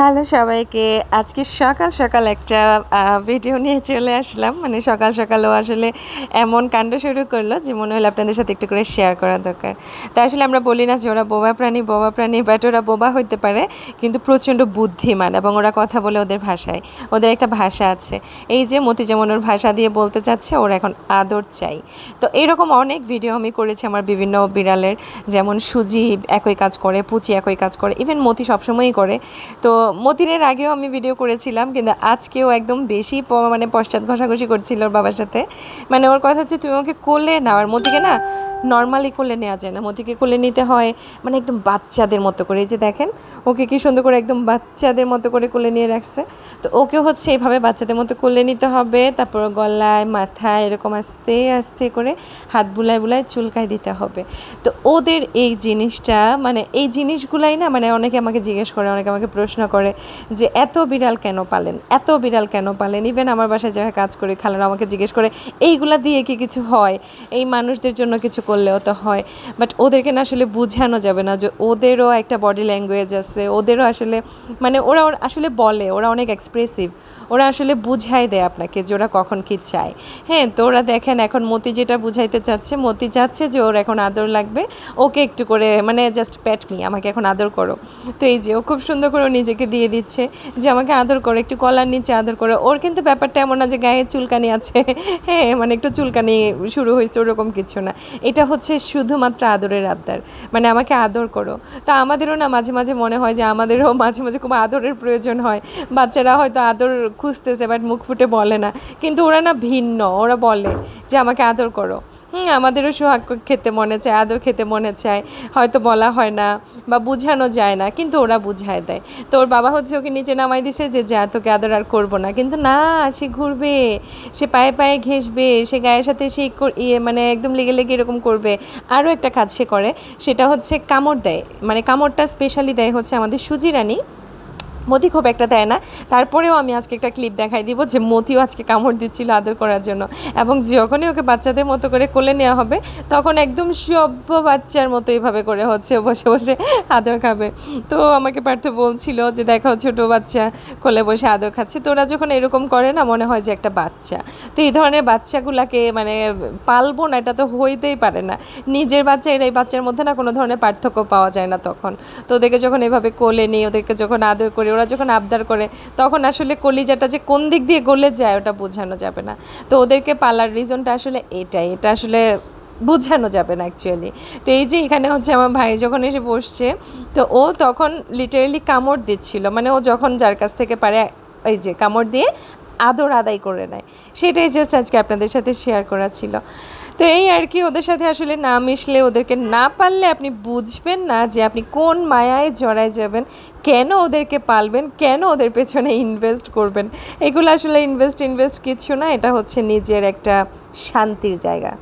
Hello সবাইকে, আজকে সকাল সকাল একটা ভিডিও নিয়ে চলে আসলাম। মানে সকাল সকালও আসলে এমন কাণ্ড শুরু করল যে মনে হলো আপনাদের সাথে একটু করে শেয়ার করা দরকার। তা আসলে আমরা বলি না যে ওরা বোবা প্রাণী বোবা প্রাণী বাট ওরা বোবা হইতে পারে, কিন্তু প্রচণ্ড বুদ্ধিমান এবং ওরা কথা বলে ওদের ভাষায়, ওদের একটা ভাষা আছে। এই যে মতি যেমন ওর ভাষা দিয়ে বলতে চাচ্ছে, ওরা এখন আদর চাই। তো এরকম অনেক ভিডিও আমি করেছি আমার বিভিন্ন বিড়ালের, যেমন সুজি একই কাজ করে, পুচি একই কাজ করে ইভেন মতি সবসময়ই করে। তো মতিরের আগেও আমি ভিডিও করেছিলাম, কিন্তু আজকেও একদম বেশি মানে পশ্চাৎ ঘষাঘষি করছিল ওর বাবার সাথে। মানে ওর কথা হচ্ছে, তুমি ওকে কোলে না আর মতিকে না নর্মালি কোলে নেওয়া যায় না। মতিকে কোলে নিতে হয় মানে একদম বাচ্চাদের মতো করে। এই যে দেখেন, ওকে কি সুন্দর করে একদম বাচ্চাদের মতো করে কোলে নিয়ে রাখছে। তো ওকে হচ্ছে এইভাবে বাচ্চাদের মতো কোলে নিতে হবে। তারপর গলায়, মাথায় এরকম আস্তে আস্তে করে হাত বুলায় বুলায় চুলকায় দিতে হবে। তো ওদের এই জিনিসটা মানে এই জিনিসগুলাই না মানে অনেকে আমাকে জিজ্ঞেস করে, অনেকে আমাকে প্রশ্ন করে যে এত বিড়াল কেন পালেন? এত বিড়াল কেন পালেন? ইভেন আমার বাসায় যারা কাজ করে, খালারা আমাকে জিজ্ঞেস করে, এইগুলা দিয়ে কি কিছু হয়? এই মানুষদের জন্য কিছু করলেও তো হয়। বাট ওদেরকে না আসলে বোঝানো যাবে না যে ওদেরও একটা বডি ল্যাঙ্গুয়েজ আছে, ওদেরও আসলে মানে ওরা আসলে বলে, ওরা অনেক এক্সপ্রেসিভ ওরা আসলে বুঝাই দেয় আপনাকে যে ওরা কখন কি চায়। হ্যাঁ তো ওরা দেখেন এখন মতি যেটা বুঝাইতে চাচ্ছে, মতি চাচ্ছে যে ওর এখন আদর লাগবে। ওকে একটু করে মানে জাস্ট প্যাট মি আমাকে এখন আদর করো। তো এই যে ও খুব সুন্দর করে নিজেকে দিয়ে দিচ্ছে যে আমাকে আদর করো, একটু কলার নিচে আদর করো। ওর কিন্তু ব্যাপারটা এমন না যে গায়ে চুলকানি আছে। হ্যাঁ মানে একটু চুলকানি শুরু হয়েছে, ওরকম কিছু না। এটা হচ্ছে শুধুমাত্র আদরের আবদার। মানে আমাকে আদর করো। তা আমাদেরও না মাঝে মাঝে মনে হয় যে আমাদেরও মাঝে মাঝে খুব আদরের প্রয়োজন হয়। বাচ্চারা হয়তো আদর খুঁজতেছে বাট মুখ ফুটে বলে না। কিন্তু ওরা না ভিন্ন। ওরা বলে যে আমাকে আদর করো। হুম, আমাদেরও সোহাগ খেতে মনে চায়, আদর খেতে মনে চায়। হয়তো বলা হয় না বা বোঝানো যায় না, কিন্তু ওরা বুঝায় দেয়। তো ওর বাবা হচ্ছে ওকে নিচে নামাই দিছে যে, যা, তোকে আদর আর করব না। কিন্তু না, সে ঘুরবে, সে পায়ে পায়ে ঘেসবে সে গায়ের সাথে সে ইয়ে মানে একদম লেগে লেগে এরকম করবে। আরও একটা কাজ সে করে, সেটা হচ্ছে কামড় দেয়। মানে কামড়টা স্পেশালি দেয় হচ্ছে আমাদের সুজি রানী। মতি খুব একটা দেয় না। তারপরেও আমি আজকে একটা ক্লিপ দেখাই দিব যে মতিও আজকে কামড় দিচ্ছিল আদর করার জন্য এবং যখনই ওকে বাচ্চাদের মতো করে কোলে নেওয়া হবে, তখন একদম সভ্য বাচ্চার মতো এইভাবে করে হচ্ছে বসে বসে আদর খাবে। তো আমাকে পার্থ বলছিল যে দেখা ছোটো বাচ্চা কোলে বসে আদর খাচ্ছে। তো ওরা যখন এরকম করে না, মনে হয় যে একটা বাচ্চা। তো এই ধরনের বাচ্চাগুলাকে মানে পালবো না, এটা তো হইতেই পারে না। নিজের বাচ্চা, এর এই বাচ্চার মধ্যে না কোনো ধরনের পার্থক্য পাওয়া যায় না তখন। তো ওদেরকে যখন এভাবে কোলে নিই ওদেরকে যখন আদর করি ওরা যখন আবদার করে, তখন আসলে কলিজাটা যে কোন দিক দিয়ে গলে যায় ওটা বোঝানো যাবে না। তো ওদেরকে পালার রিজনটা আসলে এটাই, এটা আসলে বোঝানো যাবে না অ্যাকচুয়ালি তো এই যে এখানে হচ্ছে আমার ভাই যখন এসে বসছে, তো ও তখন লিটারেলি কামড় দিচ্ছিল। মানে ও যখন যার কাছ থেকে পারে, এই যে কামড় দিয়ে আদর আদায় করে নেয়। সেটাই জাস্ট আজকে আপনাদের সাথে শেয়ার করা ছিল। তো এই আর কি, ওদের সাথে আসলে না মিশলে, ওদেরকে না পারলে আপনি বুঝবেন না যে আপনি কোন মায়ায় জড়ায় যাবেন, কেন ওদেরকে পালবেন, কেন ওদের পেছনে ইনভেস্ট করবেন। এগুলো আসলে ইনভেস্ট ইনভেস্ট কিছু না, এটা হচ্ছে নিজের একটা শান্তির জায়গা।